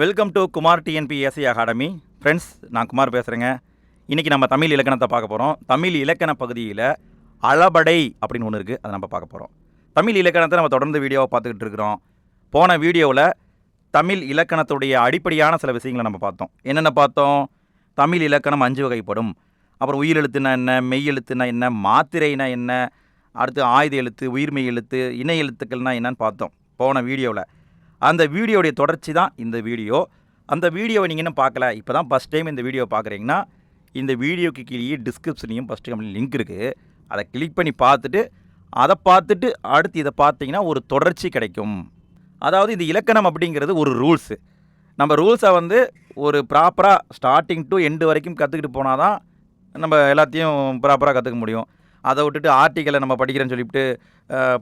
Welcome to Kumar TNPSC academy friends நான் குமார் பேசுகிறேங்க இன்றைக்கி நம்ம தமிழ் இலக்கணத்தை பார்க்க போகிறோம் தமிழ் இலக்கண பகுதியில் அளபடை அப்படின்னு ஒன்று இருக்குது அதை நம்ம பார்க்க போகிறோம் தமிழ் இலக்கணத்தை நம்ம தொடர்ந்து வீடியோவை பார்த்துக்கிட்டு இருக்கிறோம். போன வீடியோவில் தமிழ் இலக்கணத்துடைய அடிப்படையான சில விஷயங்களை நம்ம பார்த்தோம். என்னென்ன பார்த்தோம்? தமிழ் இலக்கணம் அஞ்சு வகைப்படும். அப்புறம் உயிரெழுத்துனா என்ன? மெய் எழுத்துனா என்ன? மாத்திரைனா என்ன? அடுத்து ஆயுத எழுத்து உயிர்மெய் எழுத்து இணை எழுத்துக்கள்னால் என்னன்னு பார்த்தோம். போன வீடியோவில். அந்த வீடியோடைய தொடர்ச்சி தான் இந்த வீடியோ. அந்த வீடியோவை நீங்கள் இன்னும் பார்க்கல. இப்போ தான் ஃபஸ்ட் டைம் இந்த வீடியோ பார்க்குறீங்கன்னா இந்த வீடியோக்கு கீழே டிஸ்கிரிப்ஷன்லையும் ஃபஸ்ட்டு கம்பெனி லிங்க் இருக்குது அதை கிளிக் பண்ணி பார்த்துட்டு அதை பார்த்துட்டு அடுத்து இதை பார்த்தீங்கன்னா ஒரு தொடர்ச்சி கிடைக்கும். அதாவது இந்த இலக்கணம் அப்படிங்கிறது ஒரு ரூல்ஸு நம்ம ரூல்ஸை வந்து ஒரு ப்ராப்பராக ஸ்டார்டிங் டு எண்டு வரைக்கும் கற்றுக்கிட்டு போனால் தான் நம்ம எல்லாத்தையும் ப்ராப்பராக கற்றுக்க முடியும். அதை விட்டுட்டு ஆர்டிக்கலை நம்ம படிக்கிறேன்னு சொல்லிவிட்டு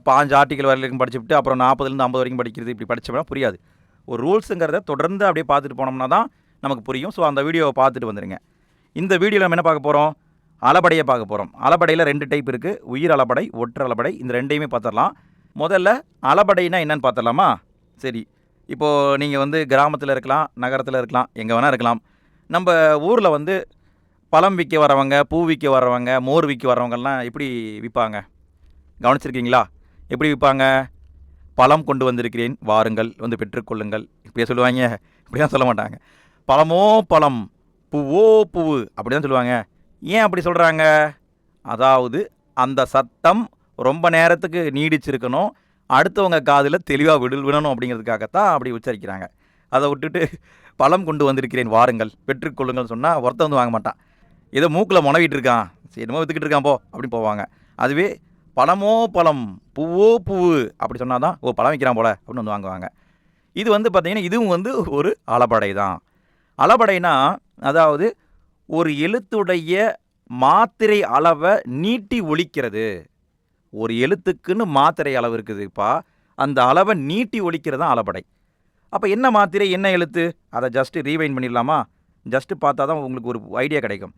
பாஞ்சு ஆர்டிக்கல் வரைக்கும் படிச்சுட்டு அப்புறம் நாற்பதுலேருந்து ஐம்பது வரைக்கும் படிக்கிறது இப்படி படித்தோம்னா புரியாது. ஒரு ரூல்ஸுங்கிறத தொடர்ந்து அப்படியே பார்த்துட்டு போனோம்னா தான் நமக்கு புரியும். ஸோ அந்த வீடியோவை பார்த்துட்டு வந்துடுங்க இந்த வீடியோவில் நம்ம என்ன பார்க்க போகிறோம் அலபடையை பார்க்க போகிறோம் அலபடையில் ரெண்டு டைப் இருக்குது உயிர் அளபடை ஒற்று அளபடை. இந்த ரெண்டையுமே பார்த்துடலாம். முதல்ல அலபடைனா என்னன்னு பார்த்துடலாமா? சரி. இப்போது நீங்கள் வந்து கிராமத்தில் இருக்கலாம் நகரத்தில் இருக்கலாம் எங்கே வேணால் இருக்கலாம். நம்ம ஊரில் வந்து பழம் விற்க வரவங்க பூ விற்க வரவங்க மோர் விற்க வரவங்கெல்லாம் எப்படி விற்பாங்க? கவனிச்சிருக்கீங்களா? எப்படி விற்பாங்க? பழம் கொண்டு வந்திருக்கிறேன் வாருங்கள் வந்து பெற்றுக்கொள்ளுங்கள் இப்படியே சொல்லுவாங்க. இப்படிலாம் சொல்ல மாட்டாங்க. பழமோ பழம் பூவோ பூவு அப்படி தான் சொல்லுவாங்க. ஏன் அப்படி சொல்கிறாங்க அதாவது அந்த சத்தம் ரொம்ப நேரத்துக்கு நீடிச்சிருக்கணும். அடுத்தவங்க காதில் தெளிவாக விடு விடணும் அப்படிங்கிறதுக்காகத்தான் அப்படி உச்சரிக்கிறாங்க. அதை விட்டுட்டு பழம் கொண்டு வந்திருக்கிறேன் வாருங்கள் பெற்றுக்கொள்ளுங்கள் சொன்னால் ஒருத்தன் வந்து வாங்க மாட்டான். ஏதோ மூக்கில் முனவிட்டு இருக்கான். சரி என்னமோ வித்துக்கிட்டு இருக்கான் போ அப்படின்னு போவாங்க. அதுவே பழமோ பழம் பூவோ பூவு அப்படி சொன்னால் தான் ஓ பழம் விற்கிறான் போல அப்படின்னு வந்து வாங்குவாங்க. இது வந்து பார்த்திங்கன்னா இதுவும் வந்து ஒரு அளபடை தான். அளபடைனா அதாவது ஒரு எழுத்துடைய மாத்திரை அளவை நீட்டி ஒழிக்கிறது. ஒரு எழுத்துக்குன்னு மாத்திரை அளவு இருக்குதுப்பா. அந்த அளவை நீட்டி ஒழிக்கிறது தான் அளபடை. அப்போ என்ன மாத்திரை என்ன எழுத்து? அதை ஜஸ்ட்டு ரீவைன் பண்ணிடலாமா? ஜஸ்ட்டு பார்த்தா தான் உங்களுக்கு ஒரு ஐடியா கிடைக்கும்.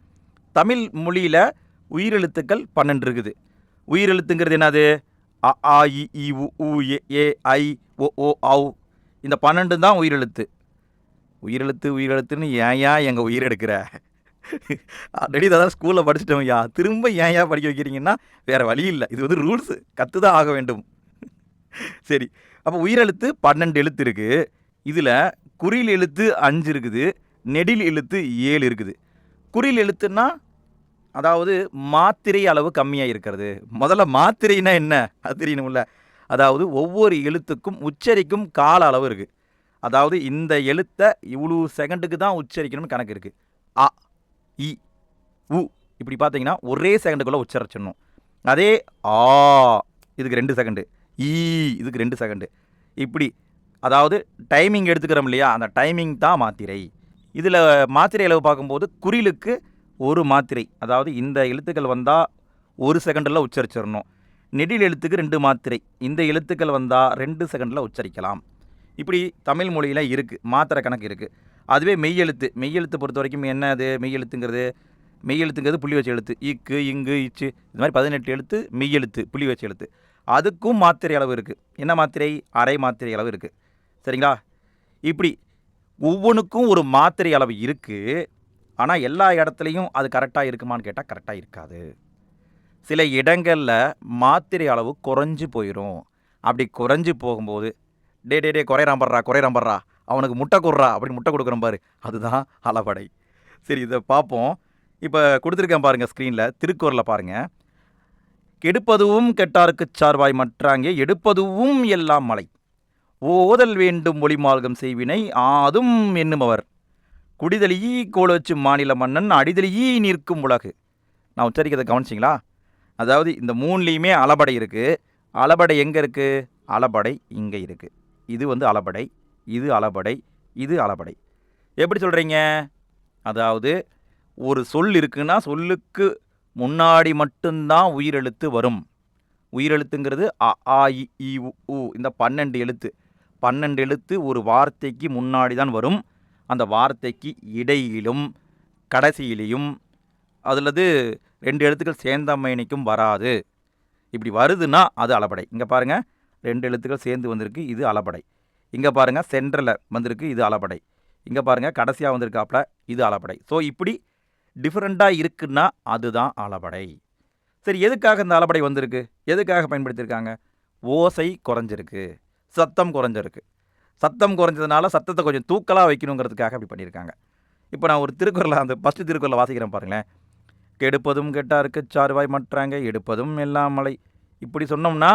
தமிழ் மொழியில் உயிரெழுத்துக்கள் பன்னெண்டு இருக்குது உயிரெழுத்துங்கிறது என்னது? அ ஆ இ உ ஏ ஏ ஐ ஓ ஓ இந்த பன்னெண்டு தான் உயிரெழுத்து. உயிரெழுத்து உயிரெழுத்துன்னு ஏன் ஏன் எங்கள் உயிர் எடுக்கிற? ஆல்ரெடி தான் ஸ்கூலில் படிச்சுட்டோம் ஐயா. திரும்ப ஏன் ஏன் படிக்க வைக்கிறீங்கன்னா வேறு வழி இல்லை. இது வந்து ரூல்ஸு கற்று தான் ஆக வேண்டும். சரி. அப்போ உயிரெழுத்து பன்னெண்டு எழுத்து இருக்குது இதில் குறில் எழுத்து அஞ்சு இருக்குது. நெடில் எழுத்து ஏழு இருக்குது. குறில் எழுத்துன்னா அதாவது மாத்திரை அளவு கம்மியாக இருக்கிறது. முதல்ல மாத்திரைனா என்ன? அது தெரியணும்ல அதாவது ஒவ்வொரு எழுத்துக்கும் உச்சரிக்கும் கால அளவு இருக்குது அதாவது இந்த எழுத்தை இவ்வளோ செகண்டுக்கு தான் உச்சரிக்கணும்னு கணக்கு இருக்குது அ இ உ. இப்படி பார்த்தீங்கன்னா ஒரே செகண்டுக்குள்ளே உச்சரிச்சிடணும். அதே ஆ இதுக்கு ரெண்டு செகண்டு ஈ இதுக்கு ரெண்டு செகண்டு இப்படி அதாவது டைமிங் எடுத்துக்கிறோம் இல்லையா? அந்த டைமிங் தான் மாத்திரை. இதில் மாத்திரை அளவு பார்க்கும்போது குறிலுக்கு ஒரு மாத்திரை அதாவது இந்த எழுத்துக்கள் வந்தால் ஒரு செகண்டில் உச்சரிச்சிடணும் நெடில் எழுத்துக்கு ரெண்டு மாத்திரை இந்த எழுத்துக்கள் வந்தால் ரெண்டு செகண்டில் உச்சரிக்கலாம். இப்படி தமிழ் மொழியில் இருக்குது மாத்திரை கணக்கு இருக்குது அதுவே மெய்யெழுத்து மெய்யெழுத்து பொறுத்த வரைக்கும் என்ன அது? மெய்யெழுத்துங்கிறது மெய்யெழுத்துங்கிறது புள்ளி வச்ச எழுத்து. இக்கு இங்கு இச்சு இது மாதிரி பதினெட்டு எழுத்து மெய்யெழுத்து புள்ளி வச்ச எழுத்து. அதுக்கும் மாத்திரை அளவு இருக்குது என்ன மாத்திரை? அரை மாத்திரை அளவு இருக்குது சரிங்களா? இப்படி ஒவ்வொன்றுக்கும் ஒரு மாத்திரை அளவு இருக்குது ஆனால் எல்லா இடத்துலையும் அது கரெக்டாக இருக்குமான்னு கேட்டால் கரெக்டாக இருக்காது. சில இடங்களில் மாத்திரை அளவு குறைஞ்சி போயிடும் அப்படி குறைஞ்சு போகும்போது டே டே டே குறையறான் படுறா குறையறான் படுறா அவனுக்கு முட்டை கொடுறா அப்படின்னு முட்டை கொடுக்குறோம் பாரு. அதுதான் அளபடை சரி இதை பார்ப்போம். இப்போ கொடுத்துருக்கேன் பாருங்கள் ஸ்க்ரீனில் திருக்குறளில் பாருங்கள் கெடுப்பதுவும் கெட்டாருக்கு சார்வாய் மற்றாங்கே எடுப்பதுவும் எல்லாம் மலை. ஓதல் வேண்டும் ஒளிமால்கம் செய்வினை ஆதும் என்னுமவர். குடிதலியி கோலோச்சு மாநில மன்னன் அடிதலியி நிற்கும் உலகு. நான் உச்சரிக்கிறதை கவனிச்சிங்களா? அதாவது இந்த மூணுலேயுமே அலபடை இருக்குது அளபடை எங்கே இருக்குது அலபடை இங்கே இருக்குது இது வந்து அளபடை இது அளபடை இது அளபடை. எப்படி சொல்கிறீங்க அதாவது ஒரு சொல் இருக்குன்னா சொல்லுக்கு முன்னாடி மட்டும்தான் உயிரெழுத்து வரும். உயிரெழுத்துங்கிறது அ ஆ இ உ இந்த பன்னெண்டு எழுத்து. பன்னெண்டு எழுத்து ஒரு வார்த்தைக்கு முன்னாடி தான் வரும். அந்த வார்த்தைக்கு இடையிலும் கடைசியிலையும் அதுலது ரெண்டு எழுத்துக்கள் சேர்ந்தமைனிக்கும் வராது. இப்படி வருதுன்னா அது அளபடை இங்கே பாருங்கள் ரெண்டு எழுத்துக்கள் சேர்ந்து வந்திருக்கு இது அளபடை இங்கே பாருங்கள் சென்டரில் வந்திருக்கு இது அளபடை இங்கே பாருங்கள் கடைசியாக வந்திருக்காப்புல இது அளபடை ஸோ இப்படி டிஃப்ரெண்ட்டாக இருக்குன்னா அதுதான் அளபடை சரி எதுக்காக இந்த அளபடை வந்திருக்கு? எதுக்காக பயன்படுத்தியிருக்காங்க? ஓசை குறைஞ்சிருக்கு சத்தம் குறைஞ்சிருக்கு. சத்தம் குறைஞ்சதுனால சத்தத்தை கொஞ்சம் தூக்கலாக வைக்கணுங்கிறதுக்காக அப்படி பண்ணியிருக்காங்க. இப்போ நான் ஒரு திருக்குறளை அந்த ஃபஸ்ட்டு திருக்குறளை வாசிக்கிறேன் பாருங்களேன். கெடுப்பதும் கெட்டாருக்கு சாறுவாய் மற்றாங்க எடுப்பதும் எல்லாம் மலை. இப்படி சொன்னோம்னா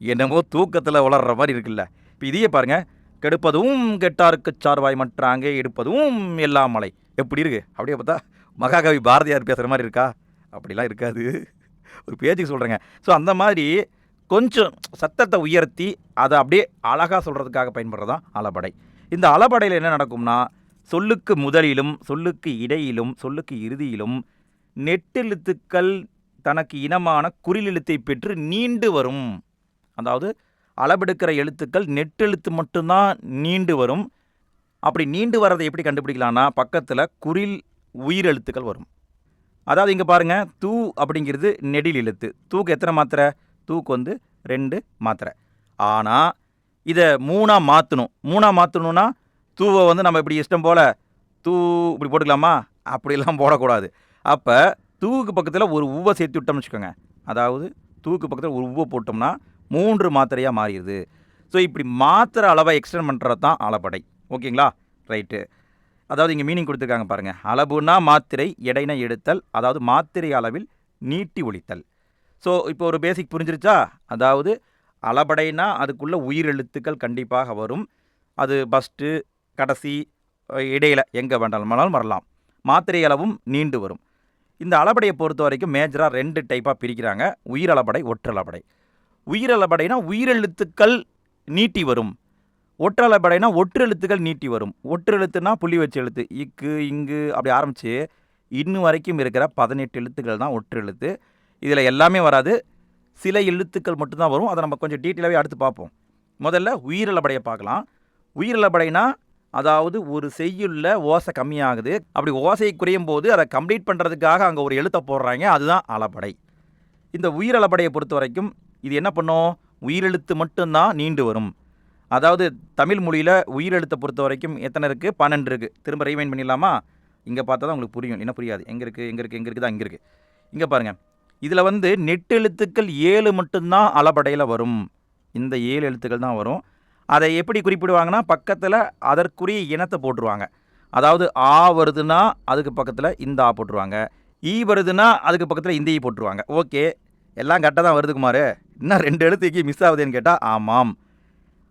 என்னமோ தூக்கத்தில் வளர்ற மாதிரி இருக்குல்ல. இப்போ இதையே பாருங்கள் கெடுப்பதும் கெட்டாருக்கு சார்வாய் மற்றாங்க எடுப்பதும் எல்லாம் மலை. எப்படி இருக்கு? அப்படியே பார்த்தா மகாகவி பாரதியார் பேசுகிற மாதிரி இருக்கா? அப்படிலாம் இருக்காது. ஒரு பேச்சுக்கு சொல்கிறேங்க ஸோ அந்த மாதிரி கொஞ்சம் சத்தத்தை உயர்த்தி அதை அப்படியே அழகாக சொல்கிறதுக்காக பயன்படுறதான் அலபடை இந்த அலபடையில் என்ன நடக்கும்னா சொல்லுக்கு முதலிலும் சொல்லுக்கு இடையிலும் சொல்லுக்கு இறுதியிலும் நெட்டெழுத்துக்கள் தனக்கு இனமான குறிலெழுத்தை பெற்று நீண்டு வரும். அதாவது அளபெடுக்கிற எழுத்துக்கள் நெட்டெழுத்து மட்டும்தான் நீண்டு வரும். அப்படி நீண்டு வர்றதை எப்படி கண்டுபிடிக்கலாம்னா பக்கத்தில் குறில் உயிரெழுத்துக்கள் வரும். அதாவது இங்கே பாருங்கள் தூ அப்படிங்கிறது நெடில் எழுத்து. தூக்கு எத்தனை மாத்திரை? தூக்கு வந்து ரெண்டு மாத்திரை ஆனால் இதை மூணாக மாற்றணும் மூணாக மாற்றணும்னா தூவை வந்து நம்ம இப்படி இஷ்டம் போல் தூ இப்படி போட்டுக்கலாமா? அப்படிலாம் போடக்கூடாது. அப்போ தூவுக்கு பக்கத்தில் ஒரு உவை சேர்த்து விட்டோம்னு வச்சுக்கோங்க. அதாவது தூக்கு பக்கத்தில் ஒரு உவை போட்டோம்னா மூன்று மாத்திரையாக மாறிடுது. ஸோ இப்படி மாத்திரை அளவை எக்ஸ்டெண்ட் பண்ணுறது தான் அளபடை ஓகேங்களா? ரைட்டு அதாவது இங்கே மீனிங் கொடுத்துருக்காங்க பாருங்கள் அளவுனா மாத்திரை எடைனா எடுத்தல் அதாவது மாத்திரை அளவில் நீட்டி ஒழித்தல். ஸோ இப்போ ஒரு பேசிக் புரிஞ்சிருச்சா? அதாவது அளபடைனா அதுக்குள்ள உயிரெழுத்துக்கள் கண்டிப்பாக வரும். அது ஃபஸ்ட்டு கடைசி இடையில் எங்கே வேண்டாலும் வரலாம். மாத்திரை அளவும் நீண்டு வரும். இந்த அளபடையை பொறுத்த வரைக்கும் மேஜராக ரெண்டு டைப்பாக பிரிக்கிறாங்க. உயிரளபடை ஒற்றளபடை. உயிரளபடைனா உயிரெழுத்துக்கள் நீட்டி வரும். ஒற்றளபடைனா ஒற்றெழுத்துக்கள் நீட்டி வரும். ஒற்றெழுத்துனா புள்ளி வச்சு எழுத்து. இக்கு இங்கு அப்படி ஆரம்பித்து இன்னும் வரைக்கும் இருக்கிற பதினெட்டு எழுத்துக்கள் தான் ஒற்றெழுத்து. இதில் எல்லாமே வராது. சில எழுத்துக்கள் மட்டும்தான் வரும். அதை நம்ம கொஞ்சம் டீட்டெயிலாகவே அடுத்து பார்ப்போம். முதல்ல உயிரிழப்படையை பார்க்கலாம். உயிரிழப்படைனா அதாவது ஒரு செய்யுள்ள ஓசை கம்மியாகுது. அப்படி ஓசை குறையும் போது அதை கம்ப்ளீட் பண்ணுறதுக்காக அங்கே ஒரு எழுத்தை போடுறாங்க. அதுதான் அளபடை இந்த உயிரளபடையை பொறுத்த வரைக்கும் இது என்ன பண்ணும்? உயிரெழுத்து மட்டும்தான் நீண்டு வரும். அதாவது தமிழ் மொழியில் உயிரெழுத்தை பொறுத்த வரைக்கும் எத்தனை இருக்குது பன்னெண்டு இருக்குது திரும்ப ரிவைன் பண்ணிடலாமா? இங்கே பார்த்தா தான் உங்களுக்கு புரியும். என்ன புரியாது? எங்கே இருக்குது எங்கே இருக்குது எங்கே இருக்குது? தான் இங்கே இருக்குது இங்கே பாருங்கள் இதில் வந்து நெட்டெழுத்துக்கள் ஏழு மட்டும்தான் அளபடையில் வரும். இந்த ஏழு எழுத்துக்கள் தான் வரும். அதை எப்படி குறிப்பிடுவாங்கன்னா பக்கத்தில் அதற்குரிய இனத்தை போட்டுருவாங்க. அதாவது ஆ வருதுன்னா அதுக்கு பக்கத்தில் இந்த ஆ போட்டுருவாங்க. ஈ வருதுன்னா அதுக்கு பக்கத்தில் இந்த ஈ போட்டுருவாங்க. ஓகே எல்லாம் கரெக்டாக தான் வருது குமார். இன்னும் ரெண்டு எழுத்துக்கு மிஸ் ஆகுதுன்னு கேட்டால் ஆமாம்.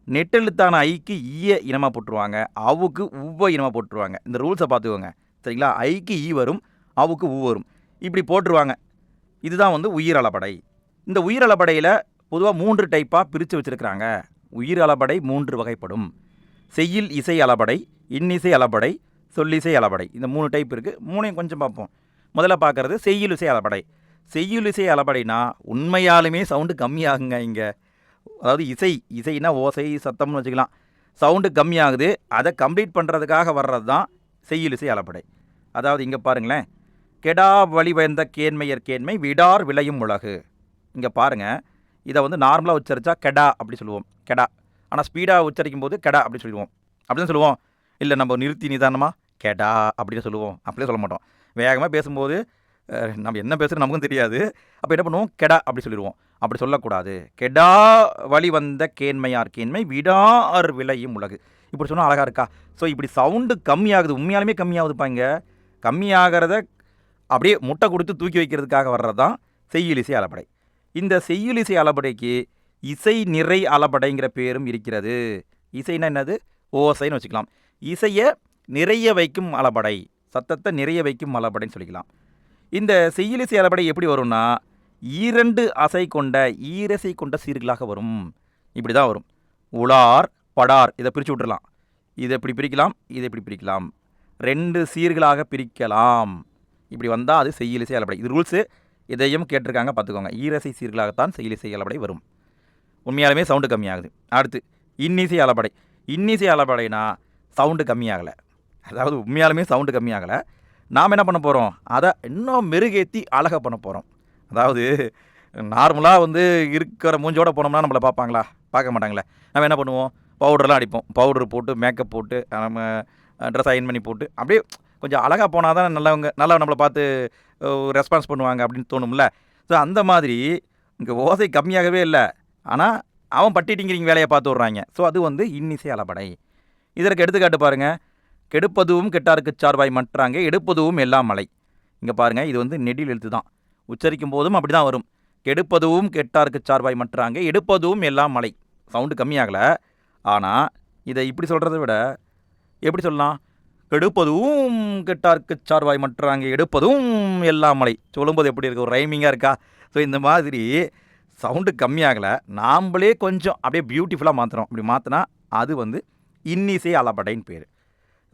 நெட்டெழுத்தான ஐக்கு ஈய இனமாக போட்டுருவாங்க. அவுக்கு உவ்வ இனமாக போட்டுருவாங்க. இந்த ரூல்ஸை பார்த்துக்கோங்க. சரிங்களா? ஐக்கு ஈ வரும் அவுக்கு உ வரும். இப்படி போட்டுருவாங்க. இதுதான் வந்து உயிரளபடை இந்த உயிரளபடையில் பொதுவாக மூன்று டைப்பாக பிரித்து வச்சுருக்கிறாங்க. உயிரளபடை மூன்று வகைப்படும். செய்யில் இசை அளபடை இன்னிசை அளபடை சொல்லிசை அளபடை. இந்த மூணு டைப் இருக்குது மூணையும் கொஞ்சம் பார்ப்போம். முதல்ல பார்க்குறது செய்யுள் இசை அளபடை. செய்யுள் இசை அளபடைனா உண்மையாலுமே சவுண்டு கம்மியாகுங்க இங்கே. அதாவது இசை இசைனா ஓசை சத்தம்னு வச்சுக்கலாம். சவுண்டு கம்மியாகுது. அதை கம்ப்ளீட் பண்ணுறதுக்காக வர்றது தான் செய்யுள் இசை அளபடை. அதாவது இங்கே பாருங்களேன். கெடா வழிவந்த கேண்மையர் கேண்மை விடார் விளையும் உலகு. இங்கே பாருங்கள் இதை வந்து நார்மலாக உச்சரித்தா கெடா அப்படி சொல்லுவோம். கெடா. ஆனால் ஸ்பீடாக உச்சரிக்கும் போது கெடா அப்படி சொல்லுவோம். அப்படின்னு சொல்லுவோம். இல்லை நம்ம நிறுத்தி நிதானமாக கெடா அப்படின்னு சொல்லுவோம். அப்படியே சொல்ல மாட்டோம். வேகமாக பேசும்போது நம்ம என்ன பேசுகிறது நமக்கும் தெரியாது. அப்போ என்ன பண்ணுவோம்? கெடா அப்படி சொல்லிடுவோம். அப்படி சொல்லக்கூடாது. கெடா வழி வந்த கேண்மையார் கேண்மை விடார் விளையும் உலகு. இப்படி சொன்னால் அழகாக இருக்கா? ஸோ இப்படி சவுண்டு கம்மியாகுது. உண்மையாலுமே கம்மியாகுதுப்பாங்க கம்மியாகிறத அப்படியே முட்டை கொடுத்து தூக்கி வைக்கிறதுக்காக வர்றது தான் செய்யுளிசை அளபடை இந்த செய்யுளிசை அளபடைக்கு இசை நிறை அளபடைங்கிற பேரும் இருக்கிறது. இசைனா என்னது? ஓசைன்னு வச்சுக்கலாம். இசையை நிறைய வைக்கும் அளபடை சத்தத்தை நிறைய வைக்கும் அளபடைன்னு சொல்லிக்கலாம். இந்த செய்யுலிசை அளபடை எப்படி வரும்னா ஈரண்டு அசை கொண்ட ஈரசை கொண்ட சீர்களாக வரும். இப்படி தான் வரும். உலார் படார் இதை பிரித்து விட்டுறலாம். இதை இப்படி பிரிக்கலாம்? இதை இப்படி பிரிக்கலாம்? ரெண்டு சீர்களாக பிரிக்கலாம். இப்படி வந்தால் அது செய்யலிசை அளபடை இது ரூல்ஸு இதையும் கேட்டிருக்காங்க பார்த்துக்கோங்க. ஈரசை சீர்களாகத்தான் செய்யலிசை அலப்படை வரும். உண்மையாலுமே சவுண்டு கம்மியாகுது. அடுத்து இன்னிசை அளபடை இன்னிசை அலப்படைனா சவுண்டு கம்மியாகலை. அதாவது உண்மையாலுமே சவுண்டு கம்மியாகலை. நாம் என்ன பண்ண போகிறோம் அதை இன்னும் மெருகேற்றி அழகாக பண்ண போகிறோம் அதாவது நார்மலாக வந்து இருக்கிற மூஞ்சோட போனோம்னா நம்மளை பார்ப்பாங்களா? பார்க்க மாட்டாங்களே. நம்ம என்ன பண்ணுவோம்? பவுடர்லாம் அடிப்போம். பவுடர் போட்டு மேக்கப் போட்டு நம்ம ட்ரெஸ் அயன் பண்ணி போட்டு அப்படியே கொஞ்சம் அழகாக போனால் தான் நல்லவங்க நல்லா நம்மளை பார்த்து ரெஸ்பான்ஸ் பண்ணுவாங்க அப்படின்னு தோணும்ல. ஸோ அந்த மாதிரி இங்கே ஓசை கம்மியாகவே இல்லை. ஆனால் அவன் பட்டிட்டிங்கிறீங்க வேலையை பார்த்து விட்றாங்க. ஸோ அது வந்து இன்னிசை அளபடை. இதற்கு எடுத்துக்காட்டு பாருங்கள் கெடுப்பதுவும் கெட்டாருக்கு சார்பாய் மற்றாங்க எடுப்பதுவும் எல்லாம் மலை. இங்கே பாருங்கள் இது வந்து நெடில் எழுத்து தான். உச்சரிக்கும் போதும் அப்படி தான் வரும். கெடுப்பதுவும் கெட்டாருக்கு சார்பாய் மற்றாங்க எடுப்பதும் எல்லாம் மலை. சவுண்டு கம்மியாகலை. ஆனால் இதை இப்படி சொல்கிறத விட எப்படி சொல்லலாம்? கெடுப்பதும் கெட்டாருக்கு சார்வாய் மற்றாங்க எடுப்பதும் எல்லாம் மலை சொல்லும்போது எப்படி இருக்கு? ஒரு ரைமிங்காக இருக்கா? ஸோ இந்த மாதிரி சவுண்டு கம்மியாகலை. நாம்ளே கொஞ்சம் அப்படியே பியூட்டிஃபுல்லாக மாற்றுறோம் அப்படி மாற்றினா அது வந்து இன்னிசை அலபடைன்னு பேர்.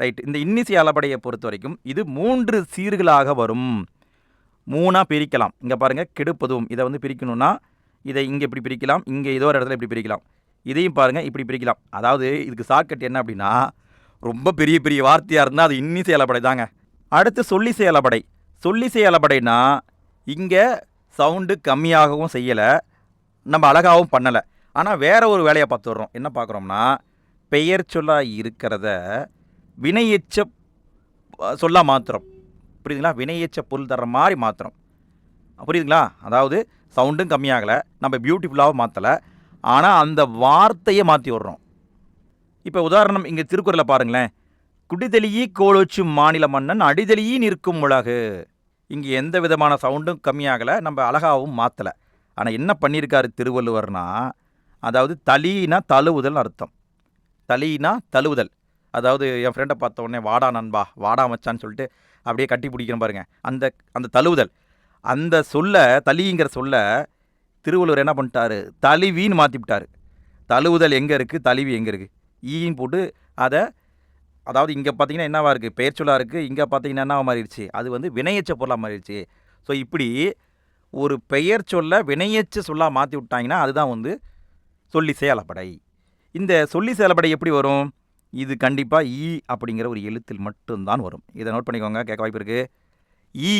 ரைட் இந்த இன்னிசை அளபடையை பொறுத்த வரைக்கும் இது மூன்று சீர்களாக வரும். மூணாக பிரிக்கலாம். இங்கே பாருங்கள் கெடுப்பதும். இதை வந்து பிரிக்கணும்னா இதை இங்கே இப்படி பிரிக்கலாம் இங்கே ஏதோ ஒரு இடத்துல இப்படி பிரிக்கலாம். இதையும் பாருங்கள் இப்படி பிரிக்கலாம். அதாவது இதுக்கு ஷார்ட்கட் என்ன அப்படின்னா ரொம்ப பெரிய பெரிய வார்த்தையாக இருந்தால் அது இன்னி அளபடை தாங்க. அடுத்து சொல்லி அளபடை சொல்லி அளபடைனா இங்கே சவுண்டு கம்மியாகவும் செய்யலை. நம்ம அழகாகவும் பண்ணலை. ஆனால் வேற ஒரு வேலையை பார்த்துடுறோம். என்ன பார்க்குறோம்னா பெயர் சொல்லாக இருக்கிறத வினையச்ச சொல்லாக மாத்திரம் புரியுதுங்களா? வினையச்ச பொருள் தர்ற மாதிரி மாத்திரம் புரியுதுங்களா? அதாவது சவுண்டும் கம்மியாகலை. நம்ம பியூட்டிஃபுல்லாகவும் மாற்றலை ஆனால் அந்த வார்த்தையை மாற்றி விட்றோம். இப்போ உதாரணம் இங்கே திருக்குறளை பாருங்களேன். குடிதெளியி கோலோச்சு மாநில மன்னன் அடிதெளியி நிற்கும் உலகு. இங்கே எந்த விதமான சவுண்டும் கம்மியாகலை நம்ம அழகாகவும் மாற்றலை ஆனால் என்ன பண்ணியிருக்காரு திருவள்ளுவர்னா அதாவது தலினா தழுவுதல் அர்த்தம். தலினா தழுவுதல். அதாவது என் ஃப்ரெண்டை பார்த்த உடனே வாடா நண்பா வாடா மச்சான்னு சொல்லிட்டு அப்படியே கட்டி பிடிக்கிறோம் பாருங்கள் அந்த அந்த தழுவுதல். அந்த சொல்ல தலிங்கிற சொல்ல திருவள்ளுவர் என்ன பண்ணிட்டாரு? தழுவின்னு மாற்றி விட்டார் தழுவுதல் எங்கே இருக்குது தழுவி எங்கே இருக்குது ஈன்னு போட்டு அதை அதாவது இங்கே பார்த்தீங்கன்னா என்னவா இருக்குது பெயர் இருக்குது இங்கே பார்த்தீங்கன்னா என்னவாக மாறிடுச்சு? அது வந்து வினையச்ச பொருளாக மாறிடுச்சு. ஸோ இப்படி ஒரு பெயர் சொல்ல வினையச்ச சொல்லாக மாற்றி விட்டாங்கன்னா அதுதான் வந்து சொல்லி செயலப்படை. இந்த சொல்லி செயலப்படை எப்படி வரும்? இது கண்டிப்பாக ஈ அப்படிங்கிற ஒரு எழுத்தில் மட்டும்தான் வரும். இதை நோட் பண்ணிக்கோங்க. கேட்க வாய்ப்பு இருக்குது ஈ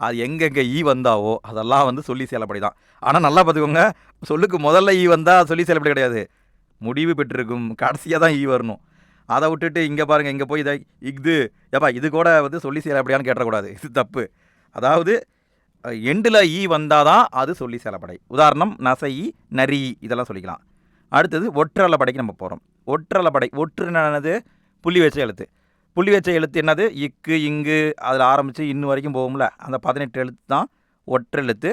அது எங்கெங்கே ஈ வந்தாவோ அதெல்லாம் வந்து சொல்லி செயலப்படை தான் ஆனால் நல்லா பார்த்துக்கோங்க. சொல்லுக்கு முதல்ல ஈ வந்தால் சொல்லி செயலப்படை கிடையாது. முடிவு பெற்றிருக்கும். கடைசியாக தான் ஈ வரணும். அதை விட்டுட்டு இங்கே பாருங்கள் இங்கே போய் இதை இஃது ஏப்பா இது கூட வந்து சொல்லி செயலப்படையான்னு கேட்டக்கூடாது. இது தப்பு. அதாவது எண்டில் ஈ e வந்தால் தான் அது சொல்லி செயலப்படை உதாரணம் நசை நரி இதெல்லாம் சொல்லிக்கலாம். அடுத்தது ஒற்றலை படைக்கு நம்ம போகிறோம் ஒற்றளப்படை ஒற்று என்னது? புள்ளி வச்ச எழுத்து. புள்ளி வச்ச எழுத்து என்னது? இக்கு இங்கு அதில் ஆரம்பித்து இன்னும் வரைக்கும் போகும்ல. அந்த பதினெட்டு எழுத்து தான் ஒற்றெழுத்து.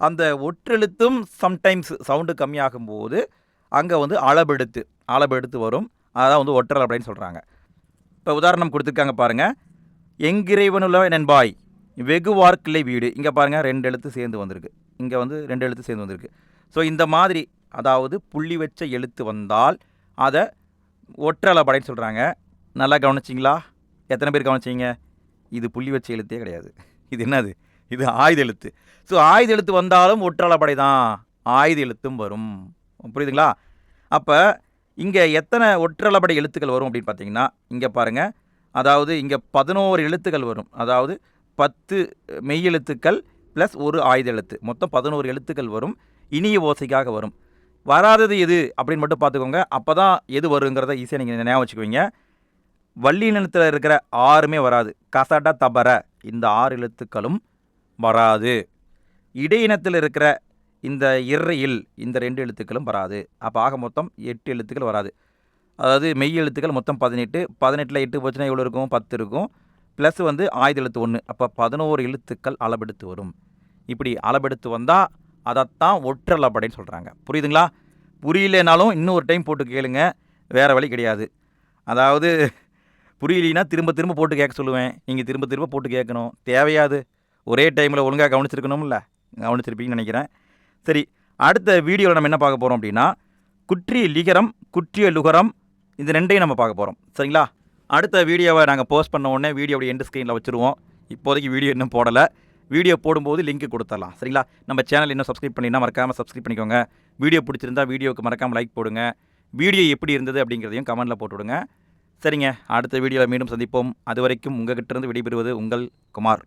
அந்த ஒற்றெழுத்தும் சம்டைம்ஸ் சவுண்டு கம்மியாகும் போது அங்கே வந்து அளபெடுத்து அளபெடுத்து வரும். அதான் வந்து ஒற்றல் அப்படின்னு சொல்கிறாங்க இப்போ உதாரணம் கொடுத்துருக்காங்க பாருங்கள் எங்கிறைவனுள்ள நண்பாய் வெகுவார் கிளை வீடு. இங்கே பாருங்கள் ரெண்டு எழுத்து சேர்ந்து வந்திருக்கு. இங்கே வந்து ரெண்டு எழுத்து சேர்ந்து வந்திருக்கு. ஸோ இந்த மாதிரி அதாவது புள்ளி வச்ச எழுத்து வந்தால் அதை ஒற்றளபடைன்னு சொல்கிறாங்க நல்லா கவனிச்சிங்களா? எத்தனை பேர் கவனிச்சிங்க? இது புள்ளி வச்ச எழுத்தே கிடையாது. இது என்னது? இது ஆயுத எழுத்து. ஸோ ஆயுத எழுத்து வந்தாலும் ஒற்றளபடை தான் ஆயுத எழுத்தும் வரும். புரியுதுங்களா? அப்போ இங்கே எத்தனை ஒற்றளபடி எழுத்துக்கள் வரும் அப்படின்னு பார்த்தீங்கன்னா இங்கே பாருங்கள் அதாவது இங்கே பதினோரு எழுத்துக்கள் வரும். அதாவது பத்து மெய் எழுத்துக்கள் ப்ளஸ் ஒரு ஆயுத எழுத்து. மொத்தம் பதினோரு எழுத்துக்கள் வரும். இனிய ஓசைக்காக வரும். வராதது எது அப்படின்னு மட்டும் பார்த்துக்கோங்க. அப்போ தான் எது வருங்கிறத ஈஸியாக நீங்கள் ஞாபகம் வச்சுக்குவீங்க. வள்ளி நிலத்தில் இருக்கிற ஆறுமே வராது. கசட தபர. இந்த ஆறு எழுத்துக்களும் வராது. இடையினத்தில் இருக்கிற இந்த இறையில் இந்த ரெண்டு எழுத்துக்களும் வராது. அப்போ ஆக மொத்தம் எட்டு எழுத்துக்கள் வராது. அதாவது மெய் எழுத்துக்கள் மொத்தம் பதினெட்டு. பதினெட்டில் எட்டு போச்சுன்னா எவ்வளோ இருக்கும்? பத்து இருக்கும். ப்ளஸ் வந்து ஆயுத எழுத்து ஒன்று அப்போ பதினோரு எழுத்துக்கள் அளபெடுத்து வரும். இப்படி அளபெடுத்து வந்தால் அதைத்தான் ஒற்றளபடைன்னு சொல்கிறாங்க புரியுதுங்களா? புரியலனாலும் இன்னொரு டைம் போட்டு கேளுங்க. வேறு வழி கிடையாது. அதாவது புரியலைன்னா திரும்ப திரும்ப போட்டு கேட்க சொல்லுவேன். நீங்கள் திரும்ப திரும்ப போட்டு கேட்கணும். தேவையாது. ஒரே டைமில் ஒழுங்காக கவனிச்சிருக்கணும்ல. கவனிச்சிருப்பீங்கன்னு நினைக்கிறேன். சரி அடுத்த வீடியோவில் நம்ம என்ன பார்க்க போகிறோம் அப்படின்னா குற்றிய லிகரம் குற்றிய லுகரம் இந்த ரெண்டையும் நம்ம பார்க்க போகிறோம் சரிங்களா? அடுத்த வீடியோவை நாங்கள் போஸ்ட் பண்ண உடனே வீடியோடைய எண்டு ஸ்க்ரீனில் வச்சுருவோம். இப்போதைக்கு வீடியோ இன்னும் போடலை. வீடியோ போடும்போது லிங்க் கொடுத்துடலாம். சரிங்களா? நம்ம சேனல் இன்னும் சப்ஸ்கிரைப் பண்ணினா மறக்காமல் சப்ஸ்கிரைப் பண்ணிக்கோங்க. வீடியோ பிடிச்சிருந்தா வீடியோவுக்கு மறக்காமல் லைக் போடுங்க. வீடியோ எப்படி இருந்தது அப்படிங்கிறதையும் கமெண்ட்டில் போட்டு விடுங்க சரிங்க. அடுத்த வீடியோவில் மீண்டும் சந்திப்போம். அது வரைக்கும் உங்ககிட்ட இருந்து விடைபெறுவது உங்கள் குமார்.